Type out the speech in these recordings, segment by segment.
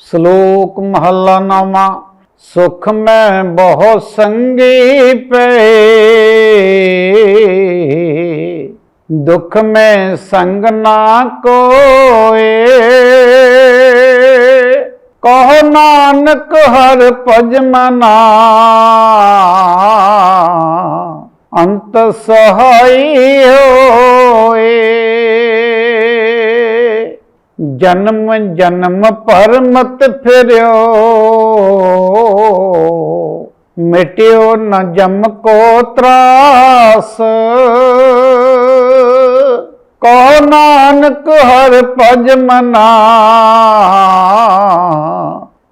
ਸ਼ਲੋਕ ਮਹੱਲਾ ਨਾਮਾ ਸੁਖ ਮੈਂ ਬਹੁ ਸੰਗੀ ਪਏ ਦੁਖ ਮੈਂ ਸੰਗ ਨਾ ਕੋਏ। ਕਹੋ ਨਾਨਕ ਹਰ ਭਜ ਮਨਾ। ਅੰਤ ਸਹਾਈ ਹੋਏ। ਜਨਮ ਜਨਮ ਪਰ ਮਤ ਫਿਰਿਓ। ਮਿਟਿਓ ਨਾ ਜਮ ਕੋ ਤਰਾਸ। ਕੋ ਨਾਨਕ ਹਰ ਭਜ ਮਨਾ।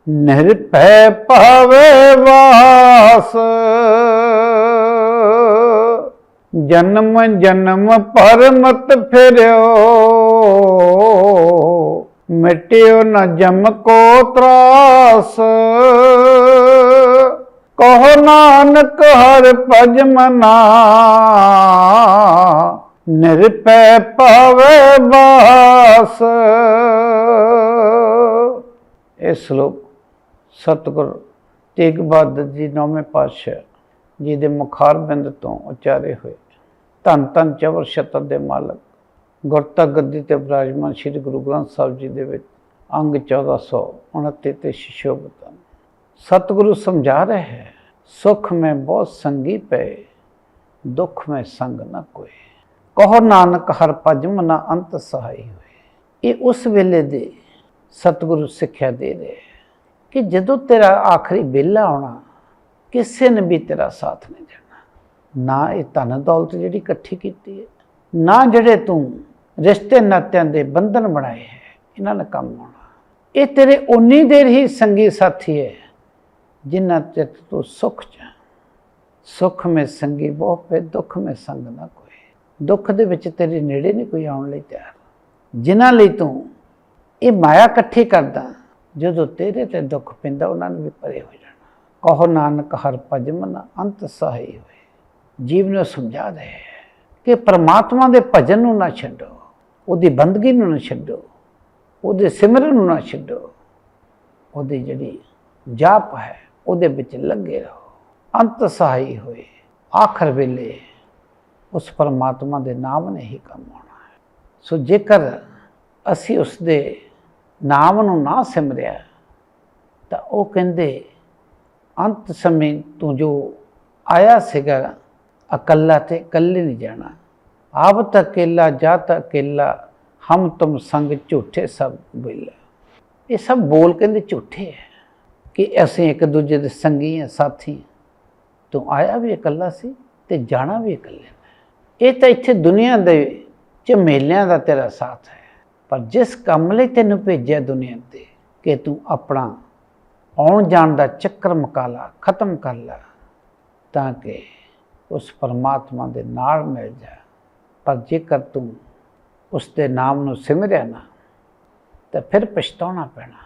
ਨਿਰਭੈ ਭਾਵੇ ਵਾਸ। ਜਨਮ ਜਨਮ ਪਰ ਮਤ ਫਿਰਿਓ। ਮਿਟਿਓ ਨ ਜਮ ਕੋ ਤਰਾਸ। ਕਹੋ ਨਾਨਕ ਹਰ ਭਜ ਮਨਾ। ਨਿਰਪੈ ਪਾਵੇ ਬਾਸ। ਇਹ ਸ਼ਲੋਕ ਸਤਿਗੁਰ ਤੇਗ ਬਹਾਦਰ ਜੀ ਨੌਵੇਂ ਪਾਤਸ਼ਾਹ ਜੀ ਦੇ ਮੁਖਾਰ ਬਿੰਦ ਤੋਂ ਉਚਾਰੇ ਹੋਏ। ਧੰਨ ਧੰਨ ਚਵਰ ਸ਼ਤਰ ਦੇ ਮਾਲਕ। ਗੁਰਤਾ ਗੱਦੀ ਤੇ ਬਰਾਜਮਾਨ ਸ੍ਰੀ ਗੁਰੂ ਗ੍ਰੰਥ ਸਾਹਿਬ ਜੀ ਦੇ ਵਿੱਚ ਅੰਗ 1429 ਤੇ ਸ਼ਿਸ਼ੋਭਤ। ਸਤਿਗੁਰੂ ਸਮਝਾ ਰਹੇ ਹੈ, ਸੁਖ ਮੈਂ ਬਹੁਤ ਸੰਗੀ ਪਏ, ਦੁੱਖ ਮੈਂ ਸੰਗ ਨਾ ਕੋਏ। ਕਹੋ ਨਾਨਕ, ਹਰ ਭਜ ਨਾ ਅੰਤ ਸਹਾਈ ਹੋਏ। ਇਹ ਉਸ ਵੇਲੇ ਦੇ ਸਤਿਗੁਰੂ ਸਿੱਖਿਆ ਦੇ ਰਹੇ ਕਿ ਜਦੋਂ ਤੇਰਾ ਆਖਰੀ ਵੇਲਾ ਆਉਣਾ, ਕਿਸੇ ਨੇ ਵੀ ਤੇਰਾ ਸਾਥ ਨਹੀਂ ਦੇਣਾ। ਨਾ ਇਹ ਧਨ ਦੌਲਤ ਜਿਹੜੀ ਇਕੱਠੀ ਕੀਤੀ ਹੈ, ਨਾ ਜਿਹੜੇ ਤੂੰ ਰਿਸ਼ਤੇ ਨਾਤਿਆਂ ਦੇ ਬੰਧਨ ਬਣਾਏ ਹੈ, ਇਹਨਾਂ ਨੇ ਕੰਮ ਆਉਣਾ ਇਹ ਤੇਰੇ ਉਨੀ ਦੇਰ ਹੀ ਸੰਗੀ ਸਾਥੀ ਹੈ, ਜਿੰਨਾ 'ਤੇ ਤੂੰ ਸੁਖ ਚ ਹੈ। ਸੁਖ ਮੇ ਸੰਗੀ ਬਹੁ ਪੇ ਦੁੱਖ ਮੇ ਸੰਗ ਨਾ ਕੋਈ। ਦੁੱਖ ਦੇ ਵਿੱਚ ਤੇਰੇ ਨੇੜੇ ਨਹੀਂ ਕੋਈ ਆਉਣ ਲਈ ਤਿਆਰ। ਜਿਨ੍ਹਾਂ ਲਈ ਤੂੰ ਇਹ ਮਾਇਆ ਇਕੱਠੀ ਕਰਦਾ, ਜਦੋਂ ਤੇਰੇ ਤੇ ਦੁੱਖ ਪੈਂਦਾ, ਉਹਨਾਂ ਨੂੰ ਵੀ ਪਰੇ ਹੋ ਜਾਣਾ। ਕਹੋ, ਨਾਨਕ, ਹਰ ਭਜਮਨ ਅੰਤ ਸਹਾਈ ਹੋਏ। ਜੀਵ ਨੂੰ ਸਮਝਾ ਦੇ ਕਿ ਪ੍ਰਮਾਤਮਾ ਦੇ ਭਜਨ ਨੂੰ ਨਾ ਛੱਡੋ। ਉਹਦੀ ਬੰਦਗੀ ਨੂੰ ਨਾ ਛੱਡੋ, ਉਹਦੇ ਸਿਮਰਨ ਨੂੰ ਨਾ ਛੱਡੋ, ਉਹਦੀ ਜਿਹੜੀ ਜਾਪ ਹੈ, ਉਹਦੇ ਵਿੱਚ ਲੱਗੇ ਰਹੋ। ਅੰਤ ਸਹਾਈ ਹੋਏ, ਆਖਰ ਵੇਲੇ ਉਸ ਪਰਮਾਤਮਾ ਦੇ ਨਾਮ ਨੇ ਹੀ ਕੰਮ ਆਉਣਾ ਹੈ। ਸੋ ਜੇਕਰ ਅਸੀਂ ਉਸ ਦੇ ਨਾਮ ਨੂੰ ਨਾ ਸਿਮਰਿਆ, ਤਾਂ ਉਹ ਕਹਿੰਦੇ, ਅੰਤ ਸਮੇਂ ਤੂੰ ਜੋ ਆਇਆ ਸੀਗਾ, ਇਕੱਲਾ ਤੇ ਇਕੱਲੇ ਨਹੀਂ ਜਾਣਾ। ਆਪ ਤਾਂ ਅਕੇਲਾ ਜਾ ਤਾਂ ਅਕੇਲਾ ਹਮ ਤੁਮ ਸੰਗ ਝੂਠੇ ਸਭ ਬੋਲੇ। ਇਹ ਸਭ ਬੋਲ ਕਹਿੰਦੇ ਝੂਠੇ ਹੈ ਕਿ ਅਸੀਂ ਇੱਕ ਦੂਜੇ ਦੇ ਸੰਗੀ ਹਾਂ ਸਾਥੀ ਤੂੰ ਆਇਆ ਵੀ ਇਕੱਲਾ ਸੀ ਤੇ ਜਾਣਾ ਵੀ ਇਕੱਲੇ ਇਹ ਤਾਂ ਇੱਥੇ ਦੁਨੀਆ ਦੇ ਝਮੇਲਿਆਂ ਦਾ ਤੇਰਾ ਸਾਥ ਹੈ। ਪਰ ਜਿਸ ਕੰਮ ਲਈ ਤੈਨੂੰ ਭੇਜਿਆ ਦੁਨੀਆ ਤੇ ਕਿ ਤੂੰ ਆਪਣਾ ਆਉਣ ਜਾਣ ਦਾ ਚੱਕਰ ਮੁਕਾ ਲਾ, ਖਤਮ ਕਰ ਲਾ, ਤਾਂ ਕਿ ਉਸ ਪਰਮਾਤਮਾ ਦੇ ਨਾਲ ਮਿਲ ਜਾ। ਪਰ ਜੇਕਰ ਤੂੰ ਉਸ ਦੇ ਨਾਮ ਨੂੰ ਸਿਮਰਿਆ ਨਾ, ਤਾਂ ਫਿਰ ਪਛਤਾਉਣਾ ਪੈਣਾ,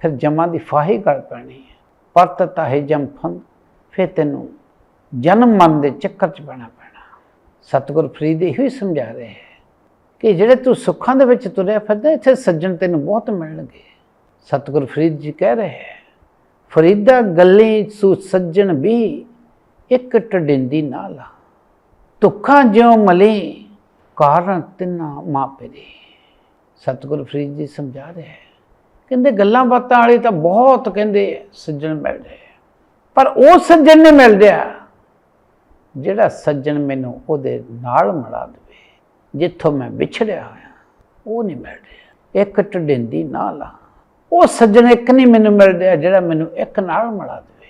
ਫਿਰ ਜਮਾਂ ਦੀ ਫਾਹੀ ਕਰ ਪੈਣੀ ਹੈ। ਪਰਤ ਤਾਹੇ ਜਮ ਫੰਦ, ਫਿਰ ਤੈਨੂੰ ਜਨਮ ਮਨ ਦੇ ਚੱਕਰ 'ਚ ਪੈਣਾ ਪੈਣਾ। ਸਤਿਗੁਰ ਫਰੀਦ ਇਹੋ ਹੀ ਸਮਝਾ ਰਹੇ ਹੈ ਕਿ ਜਿਹੜੇ ਤੂੰ ਸੁੱਖਾਂ ਦੇ ਵਿੱਚ ਤੁਰਿਆ ਫਿਰਦਾ, ਇੱਥੇ ਸੱਜਣ ਤੈਨੂੰ ਬਹੁਤ ਮਿਲਣਗੇ। ਸਤਿਗੁਰ ਫਰੀਦ ਜੀ ਕਹਿ ਰਹੇ ਹੈ, ਫਰੀਦਾ ਗੱਲੇ ਸੂ ਸੱਜਣ ਵੀ ਇੱਕ ਟਡਿੰਦੀ ਨਾਲ ਤੁਖਾਂ ਜਿਉ ਮਲੇ ਕਾਰਨ ਤਿੰਨਾ ਮਾਪੇ ਦੇ। ਸਤਿਗੁਰ ਫਰੀਦ ਜੀ ਸਮਝਾ ਰਹੇ ਹੈ। ਕਹਿੰਦੇ ਗੱਲਾਂ ਬਾਤਾਂ ਵਾਲੇ ਤਾਂ ਬਹੁਤ ਕਹਿੰਦੇ ਸੱਜਣ ਮਿਲਦੇ ਆ। ਪਰ ਉਹ ਸੱਜਣ ਨਹੀਂ ਮਿਲਦੇ ਆ। ਜਿਹੜਾ ਸੱਜਣ ਮੈਨੂੰ ਉਹਦੇ ਨਾਲ ਮਿਲਾ ਦੇਵੇ। ਜਿੱਥੋਂ ਮੈਂ ਵਿਛੜਿਆ ਹੋਇਆ, ਉਹ ਨਹੀਂ ਮਿਲ ਰਿਹਾ ਇੱਕ ਟਡਿੰਦੀ ਨਾਲ ਆ। ਉਹ ਸੱਜਣ ਇੱਕ ਨਹੀਂ ਮੈਨੂੰ ਮਿਲ ਰਿਹਾ ਜਿਹੜਾ ਮੈਨੂੰ ਇੱਕ ਨਾਲ ਮਿਲਾ ਦੇਵੇ।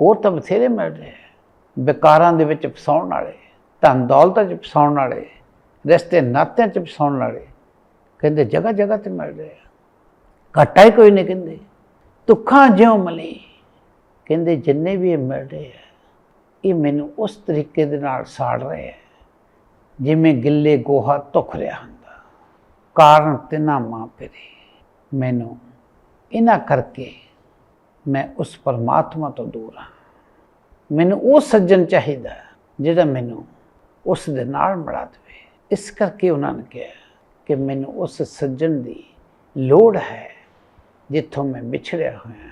ਹੋਰ ਤਾਂ ਬਥੇਰੇ ਮਿਲ ਰਹੇ ਆ। ਵਿਕਾਰਾਂ ਦੇ ਵਿੱਚ ਫਸਾਉਣ ਵਾਲੇ, ਧਨ ਦੌਲਤਾਂ 'ਚ ਫਸਾਉਣ ਵਾਲੇ ਰਿਸ਼ਤੇ ਨਾਤਿਆਂ 'ਚ ਫਸਾਉਣ ਵਾਲੇ। ਕਹਿੰਦੇ, ਜਗ੍ਹਾ ਜਗ੍ਹਾ ਤੇ ਮਿਲ ਰਹੇ ਆ ਘਾਟਾ ਹੀ ਕੋਈ ਨਹੀਂ ਕਹਿੰਦੇ। ਦੁੱਖਾਂ ਜਿਉ ਮਲੀ। ਕਹਿੰਦੇ, ਜਿੰਨੇ ਵੀ ਇਹ ਮਿਲ ਰਹੇ ਆ, ਇਹ ਮੈਨੂੰ ਉਸ ਤਰੀਕੇ ਦੇ ਨਾਲ ਸਾੜ ਰਹੇ ਆ, ਜਿਵੇਂ ਗਿੱਲੇ ਗੋਹਾ ਧੁਖ ਰਿਹਾ ਹੁੰਦਾ। ਕਾਰਨ ਤਿਨਾ ਮਾਂ ਪਰੇ ਮੈਨੂੰ ਇਹਨਾਂ ਕਰਕੇ ਮੈਂ ਉਸ ਪਰਮਾਤਮਾ ਤੋਂ ਦੂਰ ਹਾਂ। ਮੈਨੂੰ ਉਹ ਸੱਜਣ ਚਾਹੀਦਾ, ਜਿਹੜਾ ਮੈਨੂੰ ਉਸ ਦੇ ਨਾਲ ਮਿਲਾ ਦੇਵੇ। ਇਸ ਕਰਕੇ ਉਹਨਾਂ ਨੇ ਕਿਹਾ ਕਿ ਮੈਨੂੰ ਉਸ ਸੱਜਣ ਦੀ ਲੋੜ ਹੈ ਜਿੱਥੋਂ ਮੈਂ ਵਿਛੜਿਆ ਹੋਇਆ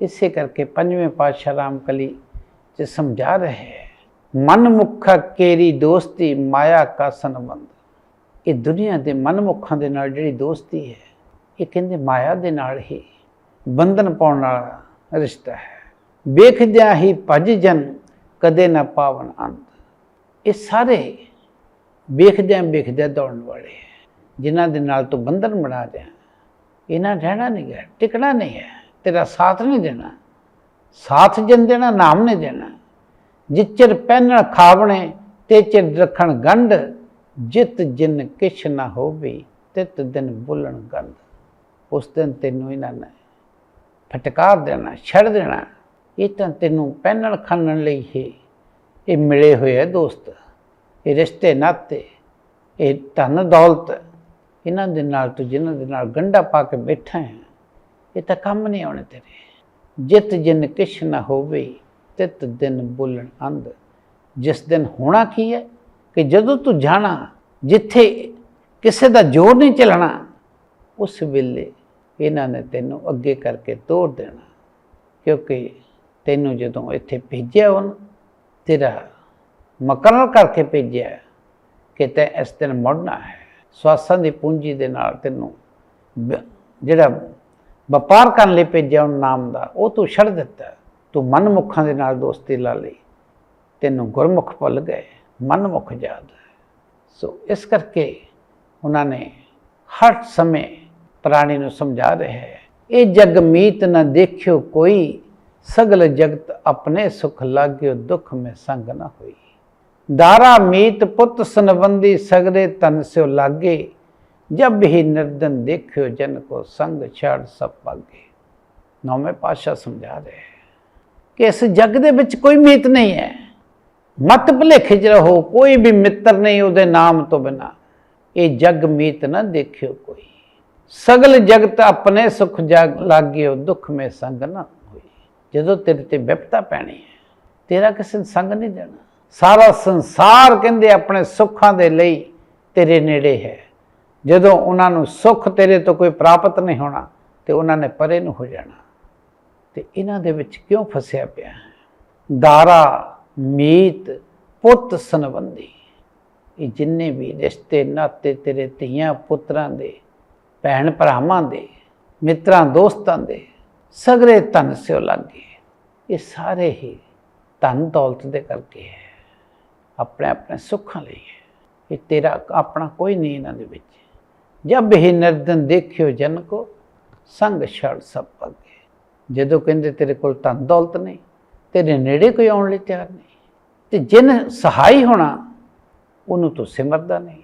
ਇਸੇ ਕਰਕੇ ਪੰਜਵੇਂ ਪਾਤਸ਼ਾਹ ਰਾਮਕਲੀ ਚ ਸਮਝਾ ਰਹੇ ਹੈ, ਮਨਮੁਖਾ ਕੇਰੀ ਦੋਸਤੀ ਮਾਇਆ ਕਾ ਸੰਬੰਧ। ਇਹ ਦੁਨੀਆ ਦੇ ਮਨਮੁਖਾਂ ਦੇ ਨਾਲ ਜਿਹੜੀ ਦੋਸਤੀ ਹੈ, ਇਹ ਕਹਿੰਦੇ ਮਾਇਆ ਦੇ ਨਾਲ ਹੀ ਬੰਧਨ ਪਾਉਣ ਵਾਲਾ ਰਿਸ਼ਤਾ ਹੈ। ਵੇਖਦਿਆਂ ਹੀ ਭਜ ਜਨ ਕਦੇ ਨਾ ਪਾਵਨ ਅੰਤ। ਇਹ ਸਾਰੇ ਵੇਖਦਿਆਂ ਵੇਖਦਿਆਂ ਦੌੜਨ ਵਾਲੇ ਹੈ। ਜਿਨ੍ਹਾਂ ਦੇ ਨਾਲ ਤੂੰ ਬੰਧਨ ਬਣਾ ਦਿਆਂ। ਇਹਨਾਂ ਰਹਿਣਾ ਨਹੀਂ ਹੈ, ਟਿਕਣਾ ਨਹੀਂ ਹੈ। ਤੇਰਾ ਸਾਥ ਨਹੀਂ ਦੇਣਾ। ਸਾਥ ਜਨ ਦੇਣਾ, ਨਾਮ ਨਹੀਂ ਦੇਣਾ। ਜਿਚਰ ਪਹਿਨਣ ਖਾਵਣੇ, ਤੇ ਚਿਰ ਰੱਖਣ ਗੰਢ। ਜਿਤ ਜਿਨ ਕਿਛ ਨਾ ਹੋਵੇ, ਤਿਤ ਦਿਨ ਬੁਲਣ ਗੰਧ ਉਸ ਦਿਨ ਤੈਨੂੰ ਇਹਨਾਂ ਨੇ ਫਟਕਾਰ ਦੇਣਾ, ਛੱਡ ਦੇਣਾ। ਇਹ ਤਾਂ ਤੈਨੂੰ ਪਹਿਨਣ ਖੰਨਣ ਲਈ ਹੀ ਇਹ ਮਿਲੇ ਹੋਏ ਆ ਦੋਸਤ। ਇਹ ਰਿਸ਼ਤੇ ਨਾਤੇ, ਇਹ ਧਨ ਦੌਲਤ, ਇਹਨਾਂ ਦੇ ਨਾਲ ਤੂੰ ਜਿਨ੍ਹਾਂ ਦੇ ਨਾਲ ਗੰਢਾ ਪਾ ਕੇ ਬੈਠਾ ਹੈ, ਇਹ ਤਾਂ ਕੰਮ ਨਹੀਂ ਆਉਣੇ ਤੇਰੇ। ਜਿਤ ਜਿਨ ਕਿਛ ਨਾ ਹੋਵੇ, ਤਿਤ ਦਿਨ ਬੋਲਣ ਅੰਧ। ਜਿਸ ਦਿਨ ਹੋਣਾ ਕੀ ਹੈ ਕਿ ਜਦੋਂ ਤੂੰ ਜਾਣਾ, ਜਿੱਥੇ ਕਿਸੇ ਦਾ ਜੋਰ ਨਹੀਂ ਚੱਲਣਾ ਉਸ ਵੇਲੇ ਇਹਨਾਂ ਨੇ ਤੈਨੂੰ ਅੱਗੇ ਕਰਕੇ ਤੋੜ ਦੇਣਾ। ਕਿਉਂਕਿ ਤੈਨੂੰ ਜਦੋਂ ਇੱਥੇ ਭੇਜਿਆ ਉਹਨ, ਤੇਰਾ ਮਕਰਰ ਕਰਕੇ ਭੇਜਿਆ ਕਿ ਤੈ ਇਸ ਦਿਨ ਮੁੜਨਾ ਹੈ। ਸਵਾਸਾਂ ਦੀ ਪੂੰਜੀ ਦੇ ਨਾਲ ਤੈਨੂੰ ਜਿਹੜਾ ਵਪਾਰ ਕਰਨ ਲਈ ਭੇਜਿਆ ਉਹ ਨਾਮ ਦਾ, ਉਹ ਤੂੰ ਛੱਡ ਦਿੱਤਾ। ਤੂੰ ਮਨਮੁੱਖਾਂ ਦੇ ਨਾਲ ਦੋਸਤੀ ਲਾ ਲਈ। ਤੈਨੂੰ ਗੁਰਮੁਖ ਭੁੱਲ ਗਏ। ਮਨਮੁਖ ਯਾਦ ਸੋ ਇਸ ਕਰਕੇ ਉਹਨਾਂ ਨੇ ਹਰ ਸਮੇਂ ਪ੍ਰਾਣੀ ਨੂੰ ਸਮਝਾ ਰਹੇ ਹੈ, ਇਹ ਜਗ ਮੀਤ ਨ ਦੇਖਿਓ ਕੋਈ, ਸਗਲ ਜਗਤ ਆਪਣੇ ਸੁਖ ਲਾਗਿਓ ਦੁੱਖ ਮੈਂ ਸੰਗ ਨਾ ਹੋਈ। ਦਾਰਾ ਮੀਤ ਪੁੱਤ ਸੰਬੰਧੀ ਸਗਰੇ ਤਨ ਸਿਓ ਲਾਗੇ, ਜਬ ਹੀ ਨਿਰਦਨ ਦੇਖਿਓ ਜਨ ਕੋ ਸੰਗ ਛੜ ਸਭ ਪਾਗੇ। ਨੌਵੇਂ ਪਾਸ਼ਾ ਸਮਝਾ ਰਹੇ ਕਿ ਇਸ ਜੱਗ ਦੇ ਵਿੱਚ ਕੋਈ ਮੀਤ ਨਹੀਂ ਹੈ। ਮਤ ਭੁਲੇਖੇ ਚ ਰਹੋ, ਕੋਈ ਵੀ ਮਿੱਤਰ ਨਹੀਂ ਉਹਦੇ ਨਾਮ ਤੋਂ ਬਿਨਾ। ਇਹ ਜੱਗ ਮੀਤ ਨਾ ਦੇਖਿਓ ਕੋਈ। ਸਗਲ ਜਗਤ ਆਪਣੇ ਸੁਖ ਜਗ ਲਾਗਿਓ, ਦੁੱਖ ਮੇ ਸੰਗ ਨਾ ਹੋਈ। ਜਦੋਂ ਤੇਰੇ ਤੇ ਵਿਪਤਾ ਪੈਣੀ ਹੈ, ਤੇਰਾ ਕਿਸੇ ਨੇ ਸੰਗ ਨਹੀਂ ਦੇਣਾ। ਸਾਰਾ ਸੰਸਾਰ ਕਹਿੰਦੇ ਆਪਣੇ ਸੁੱਖਾਂ ਦੇ ਲਈ ਤੇਰੇ ਨੇੜੇ ਹੈ। ਜਦੋਂ ਉਹਨਾਂ ਨੂੰ ਸੁੱਖ ਤੇਰੇ ਤੋਂ ਕੋਈ ਪ੍ਰਾਪਤ ਨਹੀਂ ਹੋਣਾ, ਤੇ ਉਹਨਾਂ ਨੇ ਪਰੇ ਨੂੰ ਹੋ ਜਾਣਾ। ਤੇ ਇਹਨਾਂ ਦੇ ਵਿੱਚ ਕਿਉਂ ਫਸਿਆ ਪਿਆ? ਹੈ? ਦਾਰਾ, ਮੀਤ, ਪੁੱਤ ਸੰਬੰਧੀ। ਇਹ ਜਿੰਨੇ ਵੀ ਰਿਸ਼ਤੇ, ਨਾਤੇ ਤੇਰੇ ਧੀਆਂ ਪੁੱਤਰਾਂ ਦੇ, ਭੈਣ ਭਰਾਵਾਂ ਦੇ, ਮਿੱਤਰਾਂ ਦੋਸਤਾਂ ਦੇ, ਸਗਰੇ ਧਨ ਸਿਓ ਲੱਗੇ ਇਹ ਸਾਰੇ ਹੀ ਧਨ ਦੌਲਤ ਦੇ ਕਰਕੇ ਹੈ। ਆਪਣੇ ਆਪਣੇ ਸੁੱਖਾਂ ਲਈ ਹੈ। ਇਹ ਤੇਰਾ ਆਪਣਾ ਕੋਈ ਨਹੀਂ ਇਹਨਾਂ ਦੇ ਵਿੱਚ। ਜਬ ਹੀ ਨਿਰਦਨ ਦੇਖਿਓ ਜਨ ਕੋ, ਸੰਗ ਛੜ ਸਭ ਪੱਗੇ ਜਦੋਂ ਕਹਿੰਦੇ ਤੇਰੇ ਕੋਲ ਧਨ ਦੌਲਤ ਨਹੀਂ, ਤੇਰੇ ਨੇੜੇ ਕੋਈ ਆਉਣ ਲਈ ਤਿਆਰ ਨਹੀਂ। ਤੇ ਜਿਨ ਸਹਾਈ ਹੋਣਾ, ਉਹਨੂੰ ਤੂੰ ਸਿਮਰਦਾ ਨਹੀਂ।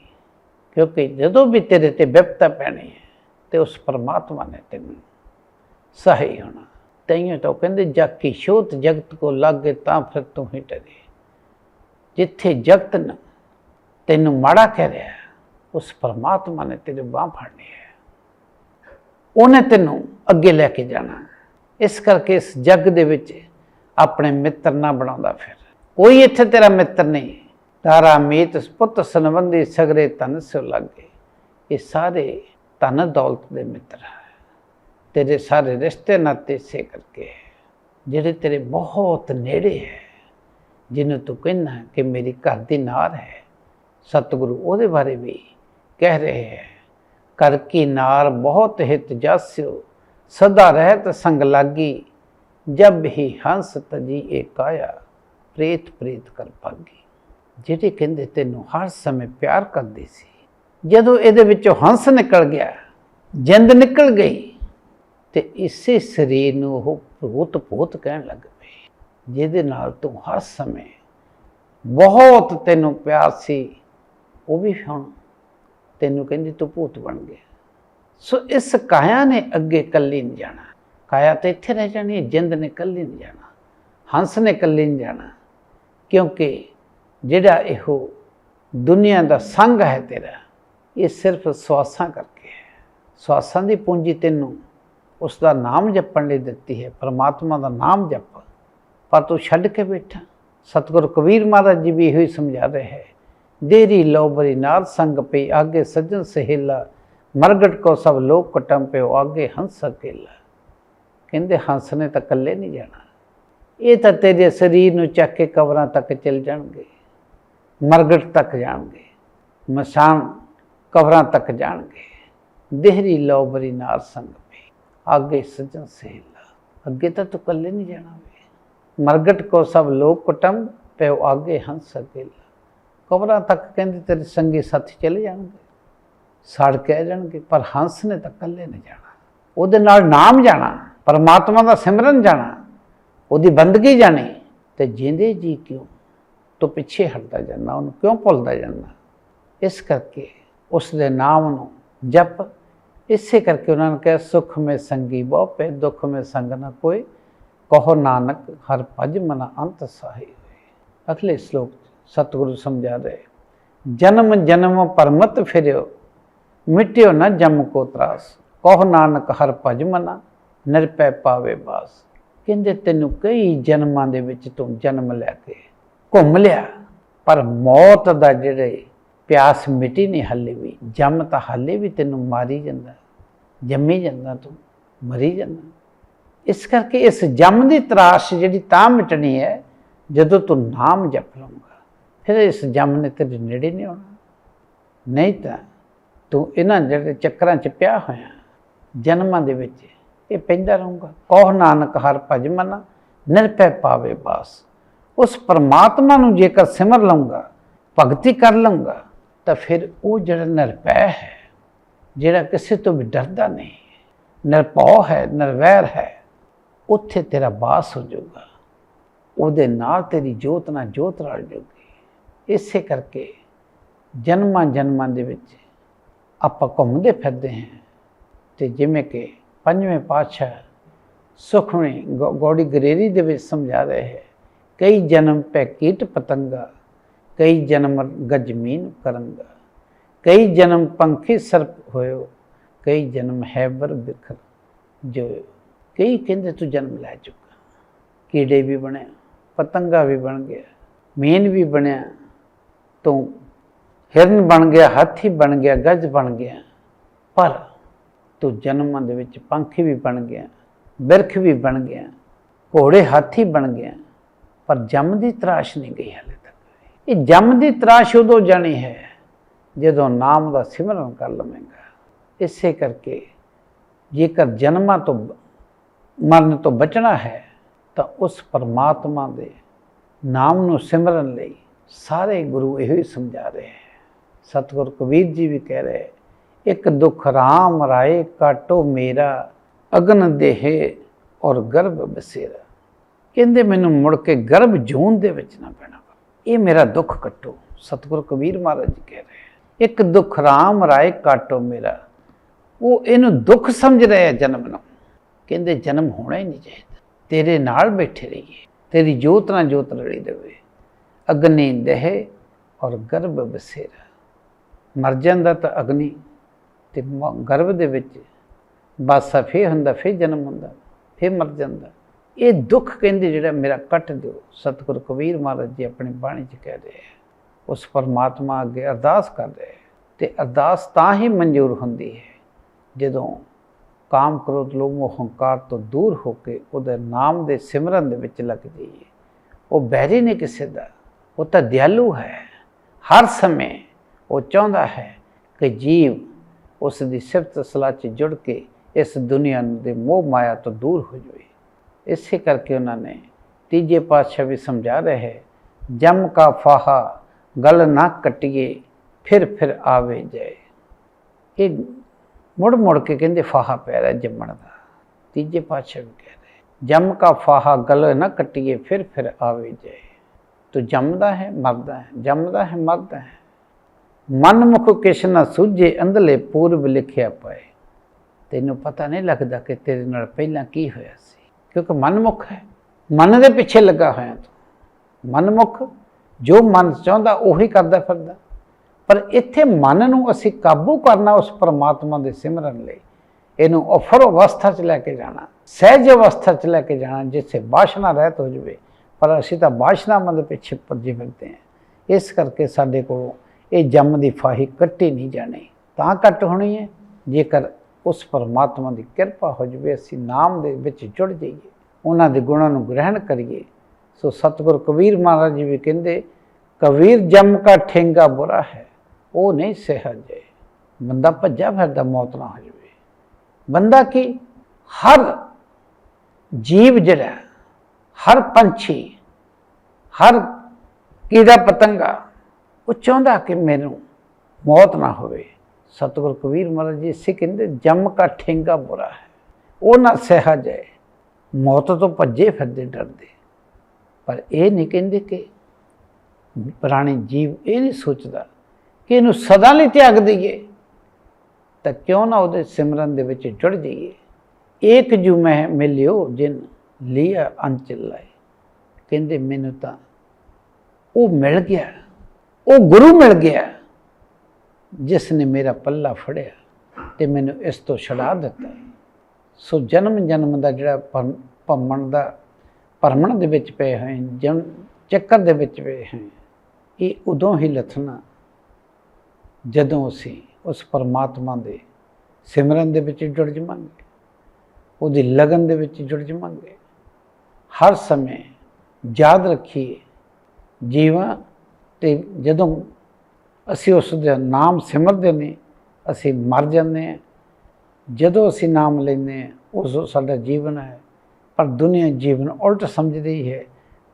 ਕਿਉਂਕਿ ਜਦੋਂ ਵੀ ਤੇਰੇ ਤੇ ਵਿਪਤਾ ਪੈਣੀ ਹੈ, ਤੇ ਉਸ ਪਰਮਾਤਮਾ ਨੇ ਤੈਨੂੰ ਸਹਾਈ ਹੋਣਾ। ਤਈਓ ਤਾਂ ਉਹ ਕਹਿੰਦੇ ਜਾ ਕੀ ਸ਼ੋਤ ਜਗਤ ਕੋ ਲਾਗੇ ਤਾਂ ਫਿਰ ਤੂੰ ਹੀ ਟਰੇ। ਜਿੱਥੇ ਜਗਤ ਨ ਤੈਨੂੰ ਮਾੜਾ ਕਹਿ ਰਿਹਾ ਉਸ ਪਰਮਾਤਮਾ ਨੇ ਤੇਰੇ ਬਾਹ ਫੜਨੀ ਹੈ। ਉਹਨੇ ਤੈਨੂੰ ਅੱਗੇ ਲੈ ਕੇ ਜਾਣਾ ਇਸ ਕਰਕੇ ਇਸ ਜੱਗ ਦੇ ਵਿੱਚ ਆਪਣੇ ਮਿੱਤਰ ਨਾ ਬਣਾਉਂਦਾ ਫਿਰ। ਕੋਈ ਇੱਥੇ ਤੇਰਾ ਮਿੱਤਰ ਨਹੀਂ। ਤਾਰਾ ਮੀਤ ਪੁੱਤ ਸੰਬੰਧੀ ਸਗਰੇ ਤਨ ਸਿਰ ਲੱਗੇ। ਇਹ ਸਾਰੇ ਧਨ ਦੌਲਤ ਦੇ ਮਿੱਤਰ ਹੈ। ਤੇਰੇ ਸਾਰੇ ਰਿਸ਼ਤੇ ਨਾਤੇ ਸੇ ਕਰਕੇ ਜਿਹੜੇ ਤੇਰੇ ਬਹੁਤ ਨੇੜੇ ਹੈ। ਜਿਹਨੂੰ ਤੂੰ ਕਹਿੰਦਾ ਕਿ ਮੇਰੀ ਘਰ ਦੀ ਨਾਰ ਹੈ, ਸਤਿਗੁਰੂ ਉਹਦੇ ਬਾਰੇ ਵੀ ਕਹਿ ਰਹੇ ਹੈ। ਕਰ ਕੀ ਨਾਰ ਬਹੁਤ ਹਿਤ ਜਾਸਿਓ, ਸਦਾ ਰਹਿਤ ਸੰਗ ਲਾਗੀ, ਜਬ ਹੀ ਹੰਸ ਤਜੀ ਏ ਕਾਇਆ, ਪ੍ਰੇਤ ਪ੍ਰੇਤ ਕਰ ਪਾਗੀ ਜਿਹੜੇ ਕਹਿੰਦੇ ਤੈਨੂੰ ਹਰ ਸਮੇਂ ਪਿਆਰ ਕਰਦੇ ਸੀ, ਜਦੋਂ ਇਹਦੇ ਵਿੱਚੋਂ ਹੰਸ ਨਿਕਲ ਗਿਆ, ਜਿੰਦ ਨਿਕਲ ਗਈ, ਤੇ ਇਸੇ ਸਰੀਰ ਨੂੰ ਉਹ ਭੂਤ ਭੂਤ ਕਹਿਣ ਲੱਗ ਜਿਹਦੇ ਨਾਲ ਤੂੰ ਹਰ ਸਮੇਂ ਬਹੁਤ ਤੈਨੂੰ ਪਿਆਰ ਸੀ, ਉਹ ਵੀ ਹੁਣ ਤੈਨੂੰ ਕਹਿੰਦੀ ਤੂੰ ਭੂਤ ਬਣ ਗਿਆ। ਸੋ ਇਸ ਕਾਇਆ ਨੇ ਅੱਗੇ ਕੱਲੀ ਨਹੀਂ ਜਾਣਾ। ਕਾਇਆ ਤੇ ਇੱਥੇ ਰਹਿ ਜਾਣੀ ਹੈ, ਜਿੰਦ ਨੇ ਕੱਲੀ ਨਹੀਂ ਜਾਣਾ, ਹੰਸ ਨੇ ਕੱਲੀ ਨਹੀਂ ਜਾਣਾ, ਕਿਉਂਕਿ ਜਿਹੜਾ ਇਹੋ ਦੁਨੀਆ ਦਾ ਸੰਗ ਹੈ ਤੇਰਾ, ਇਹ ਸਿਰਫ ਸਵਾਸਾਂ ਕਰਕੇ ਹੈ। ਸਵਾਸਾਂ ਦੀ ਪੂੰਜੀ ਤੈਨੂੰ ਉਸ ਦਾ ਨਾਮ ਜਪਣ ਲਈ ਦਿੱਤੀ ਹੈ, ਪਰਮਾਤਮਾ ਦਾ ਨਾਮ ਜਪ। ਪਰ ਤੂੰ ਛੱਡ ਕੇ ਬੈਠਾ। ਸਤਿਗੁਰ ਕਬੀਰ ਮਹਾਰਾਜ ਜੀ ਵੀ ਇਹੋ ਹੀ ਸਮਝਾ ਰਹੇ ਹੈ। ਦੇਰੀ ਲੋ ਬਰੀ ਨਾਰ ਸੰਗ ਪਈ ਆਗੇ ਸੱਜਣ ਸਹੇਲਾ, ਮਰਗਟ ਕੋ ਸਭ ਲੋਕ ਕਟਮ ਪਿਓ ਆਗੇ ਹੰਸ ਅਕੇਲਾ। ਕਹਿੰਦੇ ਹੰਸ ਨੇ ਤਾਂ ਇਕੱਲੇ ਨਹੀਂ ਜਾਣਾ। ਇਹ ਤਾਂ ਤੇਰੇ ਸਰੀਰ ਨੂੰ ਚੱਕ ਕੇ ਕਬਰਾਂ ਤੱਕ ਚਲ ਜਾਣਗੇ। ਮਰਗਟ ਤੱਕ ਜਾਣਗੇ। ਮਸਾਨ ਕਬਰਾਂ ਤੱਕ ਜਾਣਗੇ। ਦੇਹਰੀ ਲੋ ਬਰੀ ਨਾਰ ਸੰਗ ਪਈ ਆਗੇ ਸੱਜਣ ਸਹੇਲਾ। ਅੱਗੇ ਤਾਂ ਤੂੰ ਇਕੱਲੇ ਨਹੀਂ ਜਾਣਾ ਵੇ। ਮਰਗਟ ਕੋ ਸਭ ਲੋਕ ਕੁਟਮ ਪਿਓ ਆਗੇ ਹੰਸ ਅਕੇਲਾ। ਕਬਰਾਂ ਤੱਕ ਕਹਿੰਦੇ, ਤੇਰੇ ਸੰਗੀ ਸਾਥੀ ਚਲੇ ਜਾਣਗੇ। ਸੜ ਕਹਿ ਜਾਣਗੇ, ਪਰ ਹੰਸ ਨੇ ਤਾਂ ਇਕੱਲੇ ਨਹੀਂ ਜਾਣਾ। ਉਹਦੇ ਨਾਲ ਨਾਮ ਜਾਣਾ, ਪਰਮਾਤਮਾ ਦਾ ਸਿਮਰਨ ਜਾਣਾ। ਉਹਦੀ ਬੰਦਗੀ ਜਾਣੀ, ਤੇ ਜਿੰਦੇ ਜੀ ਕਿਉਂ? ਤੂੰ ਪਿੱਛੇ ਹਟਦਾ ਜਾਂਦਾ, ਉਹਨੂੰ ਕਿਉਂ ਭੁੱਲਦਾ ਜਾਂਦਾ? ਇਸ ਕਰਕੇ ਉਸ ਦੇ ਨਾਮ ਨੂੰ ਜਪ। ਇਸੇ ਕਰਕੇ ਉਹਨਾਂ ਨੇ ਕਿਹਾ, ਸੁਖ ਮੇ ਸੰਗੀ ਬਹੁ ਪੈ ਦੁੱਖ ਮੇ ਸੰਗ ਨਾ ਕੋਈ। ਕਹੋ ਨਾਨਕ, ਹਰ ਭਜ ਮਨ ਅੰਤ ਸਾਹੀ। ਅਗਲੇ ਸ਼ਲੋਕ 'ਚ ਸਤਿਗੁਰੂ ਸਮਝਾ ਰਹੇ, ਜਨਮ ਜਨਮ ਪਰਮਤ ਫਿਰਿਓ, ਮਿਟਿਓ ਨਾ ਜਮ ਕੋ ਤਰਾਸ। ਕਹੋ ਨਾਨਕ, ਹਰ ਭਜ ਮਨਾ ਨਿਰਪੈ ਪਾਵੇ ਬਾਸ। ਕਹਿੰਦੇ ਤੈਨੂੰ ਕਈ ਜਨਮਾਂ ਦੇ ਵਿੱਚ ਤੂੰ ਜਨਮ ਲੈ ਕੇ ਘੁੰਮ ਲਿਆ, ਪਰ ਮੌਤ ਦਾ ਜਿਹੜੇ ਪਿਆਸ ਮਿਟੀ ਨਹੀਂ ਹੱਲੇ ਵੀ, ਜੰਮ ਤਾਂ ਹੱਲੇ ਵੀ ਤੈਨੂੰ ਮਾਰੀ ਜਾਂਦਾ, ਜੰਮੀ ਜਾਂਦਾ ਤੂੰ, ਮਰੀ ਜਾਂਦਾ। ਇਸ ਕਰਕੇ ਇਸ ਜਮ ਦੀ ਤਰਾਸ਼ ਜਿਹੜੀ ਤਾਂ ਮਿਟਣੀ ਹੈ, ਜਦੋਂ ਤੂੰ ਨਾਮ ਜਪ ਲਊਂਗਾ, ਫਿਰ ਇਸ ਜਮ ਨੇ ਤੇਰੇ ਨੇੜੇ ਨਹੀਂ ਆਉਣਾ। ਨਹੀਂ ਤਾਂ ਤੂੰ ਇਹਨਾਂ ਜਿਹੜੇ ਚੱਕਰਾਂ 'ਚ ਪਿਆ ਹੋਇਆ, ਜਨਮਾਂ ਦੇ ਵਿੱਚ ਇਹ ਪੈਂਦਾ ਰਹੂੰਗਾ। ਕਹੋ ਨਾਨਕ ਹਰ ਭਜ ਮਨ, ਨਿਰਭੈ ਪਾਵੇ ਬਾਸ। ਉਸ ਪਰਮਾਤਮਾ ਨੂੰ ਜੇਕਰ ਸਿਮਰ ਲਊਂਗਾ, ਭਗਤੀ ਕਰ ਲਊਂਗਾ, ਤਾਂ ਫਿਰ ਉਹ ਜਿਹੜਾ ਨਿਰਪੈ ਹੈ, ਜਿਹੜਾ ਕਿਸੇ ਤੋਂ ਵੀ ਡਰਦਾ ਨਹੀਂ, ਨਿਰਭਉ ਹੈ, ਨਿਰਵੈਰ ਹੈ ਉੱਥੇ ਤੇਰਾ ਬਾਸ ਹੋ ਜਾਊਗਾ। ਉਹਦੇ ਨਾਲ ਤੇਰੀ ਜੋਤ ਨਾਲ ਜੋਤ ਰਲ ਜਾਊਗੀ। ਇਸੇ ਕਰਕੇ ਜਨਮਾਂ ਜਨਮਾਂ ਦੇ ਵਿੱਚ ਆਪਾਂ ਘੁੰਮਦੇ ਫਿਰਦੇ ਹਾਂ ਤੇ ਜਿਵੇਂ ਕਿ ਪੰਜਵੇਂ ਪਾਤਸ਼ਾਹ ਸੁਖਮਣੀ ਗੌ- ਗੌੜੀ ਗਰੇਰੀ ਦੇ ਵਿੱਚ ਸਮਝਾ ਰਹੇ ਹੈ, ਕਈ ਜਨਮ ਪੈ ਕੀਟ ਪਤੰਗਾ, ਕਈ ਜਨਮ ਗਜਮੀਨ ਕਰੰਗਾ, ਕਈ ਜਨਮ ਪੰਖੀ ਸਰਪ ਹੋਇਓ, ਕਈ ਜਨਮ ਹੈਬਰ ਬਿਖਰ ਜੋ ਕਈ ਕਹਿੰਦੇ ਤੂੰ ਜਨਮ ਲੈ ਚੁੱਕਾ। ਕੀੜੇ ਵੀ ਬਣਿਆ, ਪਤੰਗਾ ਵੀ ਬਣ ਗਿਆ, ਮੀਨ ਵੀ ਬਣਿਆ, ਤੂੰ ਹਿਰਨ ਬਣ ਗਿਆ, ਹਾਥੀ ਬਣ ਗਿਆ, ਗੱਜ ਬਣ ਗਿਆ। ਪਰ ਤੂੰ ਜਨਮਾਂ ਦੇ ਵਿੱਚ ਪੰਖੀ ਵੀ ਬਣ ਗਿਆ, ਬਿਰਖ ਵੀ ਬਣ ਗਿਆ, ਘੋੜੇ ਹਾਥੀ ਬਣ ਗਿਆ। ਪਰ ਜੰਮ ਦੀ ਤਰਾਸ਼ ਨਹੀਂ ਗਈ ਹਾਲੇ ਤੱਕ। ਇਹ ਜੰਮ ਦੀ ਤਰਾਸ਼ ਉਦੋਂ ਜਾਣੀ ਹੈ ਜਦੋਂ ਨਾਮ ਦਾ ਸਿਮਰਨ ਕਰ ਲਵੇਂਗਾ। ਇਸੇ ਕਰਕੇ ਜੇਕਰ ਜਨਮਾਂ ਤੋਂ ਮਰਨ ਤੋਂ ਬਚਣਾ ਹੈ, ਤਾਂ ਉਸ ਪਰਮਾਤਮਾ ਦੇ ਨਾਮ ਨੂੰ ਸਿਮਰਨ ਲਈ ਸਾਰੇ ਗੁਰੂ ਇਹੋ ਹੀ ਸਮਝਾ ਰਹੇ ਹੈ। ਸਤਿਗੁਰ ਕਬੀਰ ਜੀ ਵੀ ਕਹਿ ਰਹੇ ਇੱਕ ਦੁਖ ਰਾਮ ਰਾਏ ਕਾਟੋ ਮੇਰਾ, ਅਗਨ ਦੇਹੇ ਔਰ ਗਰਭ ਬਸੇਰਾ। ਕਹਿੰਦੇ, ਮੈਨੂੰ ਮੁੜ ਕੇ ਗਰਭ ਜੂਨ ਦੇ ਵਿੱਚ ਨਾ ਪੈਣਾ ਇਹ ਮੇਰਾ ਦੁੱਖ ਕੱਟੋ। ਸਤਿਗੁਰ ਕਬੀਰ ਮਹਾਰਾਜ ਜੀ ਕਹਿ ਰਹੇ ਇੱਕ ਦੁਖ ਰਾਮ ਰਾਏ ਕਾਟੋ ਮੇਰਾ। ਉਹ ਇਹਨੂੰ ਦੁੱਖ ਸਮਝ ਰਿਹਾ ਜਨਮ ਨੂੰ। ਕਹਿੰਦੇ, ਜਨਮ ਹੋਣਾ ਹੀ ਨਹੀਂ ਚਾਹੀਦਾ। ਤੇਰੇ ਨਾਲ ਬੈਠੇ ਰਹੀਏ। ਤੇਰੀ ਜੋਤ ਨਾਲ ਜੋਤ ਰਲੀ ਰਵੇ ਅਗਨੀ ਦਹੇ ਔਰ ਗਰਭ ਬਸੇਰਾ। ਮਰ ਜਾਂਦਾ ਤਾਂ ਅਗਨੀ ਤੇ ਗਰਭ ਦੇ ਵਿੱਚ ਬਾਸਾ ਫੇ ਹੁੰਦਾ, ਫੇਰ ਜਨਮ ਹੁੰਦਾ, ਫੇਰ ਮਰ ਜਾਂਦਾ। ਇਹ ਦੁੱਖ ਕਹਿੰਦੇ ਜਿਹੜਾ ਮੇਰਾ ਕੱਟ ਦਿਓ। ਸਤਿਗੁਰ ਕਬੀਰ ਮਹਾਰਾਜ ਜੀ ਆਪਣੀ ਬਾਣੀ 'ਚ ਕਹਿ ਰਹੇ ਹੈ ਉਸ ਪਰਮਾਤਮਾ ਅੱਗੇ ਅਰਦਾਸ ਕਰ ਰਹੇ ਹੈ ਤੇ ਅਰਦਾਸ ਤਾਂ ਹੀ ਮਨਜ਼ੂਰ ਹੁੰਦੀ ਹੈ ਜਦੋਂ ਕਾਮ ਕ੍ਰੋਧ, ਲੋਭ ਮੋਹ ਹੰਕਾਰ ਤੋਂ ਦੂਰ ਹੋ ਕੇ ਉਹਦੇ ਨਾਮ ਦੇ ਸਿਮਰਨ ਦੇ ਵਿੱਚ ਲੱਗ ਜਾਈਏ। ਉਹ ਬਹਿਰੀ ਨਹੀਂ ਕਿਸੇ ਦਾ। ਉਹ ਤਾਂ ਦਿਆਲੂ ਹੈ। ਹਰ ਸਮੇਂ ਉਹ ਚਾਹੁੰਦਾ ਹੈ ਕਿ ਜੀਵ ਉਸ ਦੀ ਸਿਫਤ ਸਲਾਹ 'ਚ ਜੁੜ ਕੇ ਇਸ ਦੁਨੀਆ ਦੇ ਮੋਹ ਮਾਇਆ ਤੋਂ ਦੂਰ ਹੋ ਜਾਵੇ। ਇਸੇ ਕਰਕੇ ਉਹਨਾਂ ਨੇ ਤੀਜੇ ਪਾਤਸ਼ਾਹ ਵੀ ਸਮਝਾ ਰਹੇ ਹੈ, ਜਮ ਕਾ ਫਾਹਾ, ਗਲ ਨਾ ਕਟਿਏ, ਫਿਰ ਫਿਰ ਆਵੇ ਜਾਏ ਇਹ ਮੁੜ ਮੁੜ ਕੇ ਕਹਿੰਦੇ ਫਾਹਾ ਪੈ ਰਿਹਾ ਜੰਮਣ ਦਾ। ਤੀਜੇ ਪਾਤਸ਼ਾਹ ਵੀ ਕਹਿ ਰਹੇ, ਜਮ ਕਾ ਫਾਹਾ ਗਲ ਨਾ ਕੱਟੀਏ, ਫਿਰ ਫਿਰ ਆਵੇ ਜਾਏ ਤੂੰ ਜੰਮਦਾ ਹੈ, ਮਰਦਾ ਹੈ, ਜੰਮਦਾ ਹੈ, ਮਰਦਾ ਹੈ। ਮਨਮੁਖ ਕਿਛ ਨਾ ਸੁਝੇ, ਅੰਧਲੇ ਪੂਰਬ ਲਿਖਿਆ ਪਾਏ। ਤੈਨੂੰ ਪਤਾ ਨਹੀਂ ਲੱਗਦਾ ਕਿ ਤੇਰੇ ਨਾਲ ਪਹਿਲਾਂ ਕੀ ਹੋਇਆ ਸੀ। ਕਿਉਂਕਿ ਮਨਮੁਖ ਹੈ, ਮਨ ਦੇ ਪਿੱਛੇ ਲੱਗਾ ਹੋਇਆ ਤੂੰ। ਮਨਮੁਖ ਜੋ ਮਨ ਚਾਹੁੰਦਾ, ਉਹੀ ਕਰਦਾ ਫਿਰਦਾ। ਪਰ ਇੱਥੇ ਮਨ ਨੂੰ ਅਸੀਂ ਕਾਬੂ ਕਰਨਾ ਉਸ ਪਰਮਾਤਮਾ ਦੇ ਸਿਮਰਨ ਲਈ। ਇਹਨੂੰ ਅਫਰ ਅਵਸਥਾ 'ਚ ਲੈ ਕੇ ਜਾਣਾ, ਸਹਿਜ ਅਵਸਥਾ 'ਚ ਲੈ ਕੇ ਜਾਣਾ, ਜਿੱਥੇ ਬਾਸ਼ਨਾ ਰਹਿਤ ਹੋ ਜਵੇ। ਪਰ ਅਸੀਂ ਤਾਂ ਬਾਸ਼ਨਾਵਾਂ ਦੇ ਪਿੱਛੇ ਭੱਜੇ ਫਿਰਦੇ ਹਾਂ। ਇਸ ਕਰਕੇ ਸਾਡੇ ਕੋਲ ਇਹ ਜੰਮ ਦੀ ਫਾਹੀ ਕੱਟੀ ਨਹੀਂ ਜਾਣੀ। ਤਾਂ ਕੱਟ ਹੋਣੀ ਹੈ, ਜੇਕਰ ਉਸ ਪਰਮਾਤਮਾ ਦੀ ਕਿਰਪਾ ਹੋ ਜਵੇ, ਅਸੀਂ ਨਾਮ ਦੇ ਵਿੱਚ ਜੁੜ ਜਾਈਏ, ਉਹਨਾਂ ਦੇ ਗੁਣਾਂ ਨੂੰ ਗ੍ਰਹਿਣ ਕਰੀਏ। ਸੋ ਸਤਿਗੁਰ ਕਬੀਰ ਮਹਾਰਾਜ ਜੀ ਵੀ ਕਹਿੰਦੇ, ਕਬੀਰ ਜੰਮ ਕਾ ਠੇਂਗਾ ਬੁਰਾ ਹੈ। ਉਹ ਨਹੀਂ ਸਹਿਜ ਹੈ ਬੰਦਾ ਭੱਜਿਆ ਫਿਰਦਾ, ਮੌਤ ਨਾ ਹੋ ਜਾਵੇ। ਬੰਦਾ ਕੀ? ਹਰ ਜੀਵ ਜਿਹੜਾ, ਹਰ ਪੰਛੀ, ਹਰ ਕੀੜਾ ਪਤੰਗਾ, ਉਹ ਚਾਹੁੰਦਾ ਕਿ ਮੈਨੂੰ ਮੌਤ ਨਾ ਹੋਵੇ। ਸਤਿਗੁਰ ਕਬੀਰ ਮਹਾਰਾਜ ਜੀ ਇਸੇ ਕਹਿੰਦੇ, ਜੰਮ ਕਾ ਠੇਂਗਾ ਬੁਰਾ ਹੈ। ਉਹ ਨਾ ਸਹਿਜ ਹੈ ਮੌਤ ਤੋਂ ਭੱਜੇ ਫਿਰਦੇ, ਡਰਦੇ। ਪਰ ਇਹ ਨਹੀਂ ਕਹਿੰਦੇ ਕਿ ਪ੍ਰਾਣੀ ਜੀਵ ਇਹ ਨਹੀਂ ਸੋਚਦਾ ਕਿ ਇਹਨੂੰ ਸਦਾ ਲਈ ਤਿਆਗ ਦਈਏ ਤਾਂ ਕਿਉਂ ਨਾ ਉਹਦੇ ਸਿਮਰਨ ਦੇ ਵਿੱਚ ਜੁੜ ਜਾਈਏ। ਏਕ ਜੂ ਮੈਂ ਮਿਲਿਓ ਜਿਨ ਲਿਆ ਅੰਚਲ ਲਾਏ। ਕਹਿੰਦੇ ਮੈਨੂੰ ਤਾਂ ਉਹ ਮਿਲ ਗਿਆ ਉਹ ਗੁਰੂ ਮਿਲ ਗਿਆ ਜਿਸ ਨੇ ਮੇਰਾ ਪੱਲਾ ਫੜਿਆ ਤੇ ਮੈਨੂੰ ਇਸ ਤੋਂ ਛੁਡਾ ਦਿੱਤਾ। ਸੋ ਜਨਮ ਜਨਮ ਦਾ ਜਿਹੜਾ ਭਰਮ- ਭੰਮਣ ਦਾ ਭਰਮਣ ਦੇ ਵਿੱਚ ਪਏ ਹੋਏ ਹਾਂ, ਜਨ ਚੱਕਰ ਦੇ ਵਿੱਚ ਪਏ ਹੋਏ ਇਹ ਉਦੋਂ ਹੀ ਲੱਥਣਾ ਜਦੋਂ ਅਸੀਂ ਉਸ ਪਰਮਾਤਮਾ ਦੇ ਸਿਮਰਨ ਦੇ ਵਿੱਚ ਜੁੜ ਜਾਵਾਂਗੇ, ਉਹਦੀ ਲਗਨ ਦੇ ਵਿੱਚ ਜੁੜ ਜਾਵਾਂਗੇ, ਹਰ ਸਮੇਂ ਯਾਦ ਰੱਖੀਏ ਜੀਵਾਂ ਤੇ ਜਦੋਂ ਅਸੀਂ ਉਸ ਦਾ ਨਾਮ ਸਿਮਰਦੇ ਨੇ, ਅਸੀਂ ਮਰ ਜਾਂਦੇ ਹਾਂ। ਜਦੋਂ ਅਸੀਂ ਨਾਮ ਲੈਂਦੇ ਹਾਂ, ਉਸ ਸਾਡਾ ਜੀਵਨ ਹੈ। ਪਰ ਦੁਨੀਆ ਜੀਵਨ ਉਲਟ ਸਮਝਦੀ ਹੈ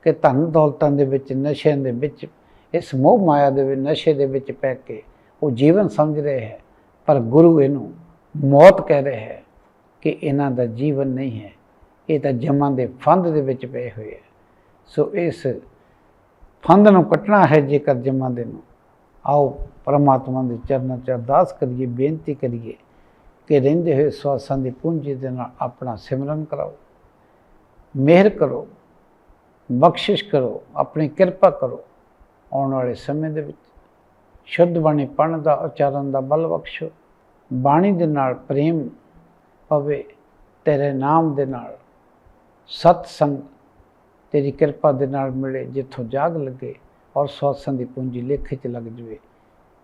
ਕਿ ਧਨ ਦੌਲਤਾਂ ਦੇ ਵਿੱਚ, ਨਸ਼ਿਆਂ ਦੇ ਵਿੱਚ, ਇਸ ਮੋਹ ਮਾਇਆ ਦੇ ਵਿੱਚ, ਨਸ਼ੇ ਦੇ ਵਿੱਚ ਪੈ ਕੇ ਉਹ ਜੀਵਨ ਸਮਝ ਰਹੇ ਹੈ, ਪਰ ਗੁਰੂ ਇਹਨੂੰ ਮੌਤ ਕਹਿ ਰਿਹਾ ਹੈ ਕਿ ਇਹਨਾਂ ਦਾ ਜੀਵਨ ਨਹੀਂ ਹੈ। ਇਹ ਤਾਂ ਜਮਾਂ ਦੇ ਫੰਦ ਦੇ ਵਿੱਚ ਪਏ ਹੋਏ ਹੈ। ਸੋ ਇਸ ਫੰਦ ਨੂੰ ਕੱਟਣਾ ਹੈ ਜੇਕਰ ਜਮਾਂ ਦੇ ਨੂੰ। ਆਓ ਪਰਮਾਤਮਾ ਦੇ ਚਰਨਾਂ 'ਚ ਅਰਦਾਸ ਕਰੀਏ, ਬੇਨਤੀ ਕਰੀਏ ਕਿ ਰਹਿੰਦੇ ਹੋਏ ਸਵਾਸਾਂ ਦੀ ਪੂੰਜੀ ਦੇ ਨਾਲ ਆਪਣਾ ਸਿਮਰਨ ਕਰਾਓ ਮਿਹਰ ਕਰੋ, ਬਖਸ਼ਿਸ਼ ਕਰੋ, ਆਪਣੀ ਕਿਰਪਾ ਕਰੋ। ਆਉਣ ਵਾਲੇ ਸਮੇਂ ਦੇ ਵਿੱਚ ਸ਼ੁੱਧ ਬਾਣੀ ਪੜ੍ਹਨ ਦਾ ਉਚਾਰਨ ਦਾ ਬਲ ਬਖਸ਼ੋ। ਬਾਣੀ ਦੇ ਨਾਲ ਪ੍ਰੇਮ ਪਵੇ, ਤੇਰੇ ਨਾਮ ਦੇ ਨਾਲ ਸਤ ਸੰਗ ਤੇਰੀ ਕਿਰਪਾ ਦੇ ਨਾਲ ਮਿਲੇ, ਜਿੱਥੋਂ ਜਾਗ ਲੱਗੇ ਔਰ ਸਤਸੰਗ ਦੀ ਪੂੰਜੀ ਲੇਖੇ 'ਚ ਲੱਗ ਜਵੇ।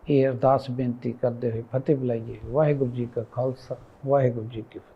ਇਹ ਅਰਦਾਸ ਬੇਨਤੀ ਕਰਦੇ ਹੋਏ ਫਤਿਹ ਬੁਲਾਈਏ। ਵਾਹਿਗੁਰੂ ਜੀ ਕਾ ਖਾਲਸਾ, ਵਾਹਿਗੁਰੂ ਜੀ ਕੀ ਫਤਿਹ।